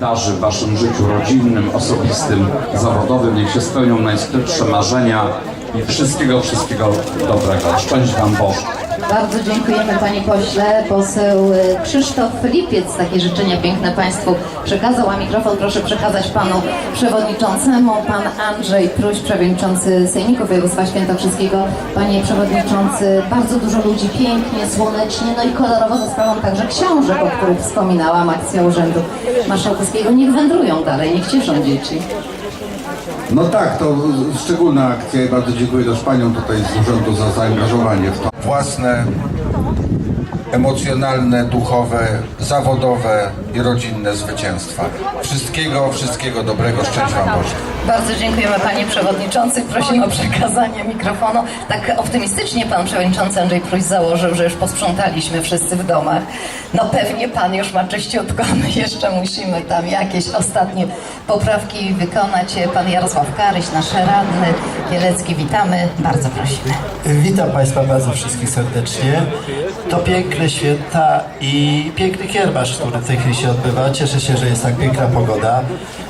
darzy w waszym życiu rodzinnym, osobistym, zawodowym. Niech się spełnią najskrytsze marzenia i wszystkiego, wszystkiego dobrego. Szczęść wam Boże. Bardzo dziękujemy Panie Pośle. Poseł y, Krzysztof Lipiec takie życzenia piękne Państwu przekazał, a mikrofon proszę przekazać Panu Przewodniczącemu. Pan Andrzej Pruś, Przewodniczący Sejmiku Województwa Świętokrzyskiego. Panie Przewodniczący, bardzo dużo ludzi, pięknie, słonecznie, no i kolorowo za sprawą także książek, o których wspominałam, akcja Urzędu Marszałkowskiego. Niech wędrują dalej, niech cieszą dzieci. No tak, to szczególna akcja i bardzo dziękuję też paniom tutaj z urzędu za zaangażowanie w to. Własne, emocjonalne, duchowe, zawodowe i rodzinne zwycięstwa. Wszystkiego, wszystkiego dobrego, szczęść wam Boże. Bardzo dziękujemy Panie Przewodniczący. Prosimy o przekazanie mikrofonu. Tak optymistycznie Pan Przewodniczący Andrzej Pruś założył, że już posprzątaliśmy wszyscy w domach. No pewnie Pan już ma czyściutko, my jeszcze musimy tam jakieś ostatnie poprawki wykonać. Pan Jarosław Karyś, nasz radny Kielecki, witamy. Bardzo prosimy. Witam Państwa bardzo wszystkich serdecznie. To piękne święta i piękny kiermasz, który w tej chwili się odbywa. Cieszę się, że jest tak piękna pogoda.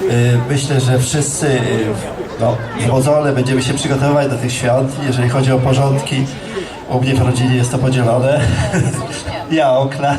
Y, Myślę, że wszyscy y, no, w mozole będziemy się przygotowywać do tych świąt. Jeżeli chodzi o porządki, u mnie w rodzinie jest to podzielone. Ja okna.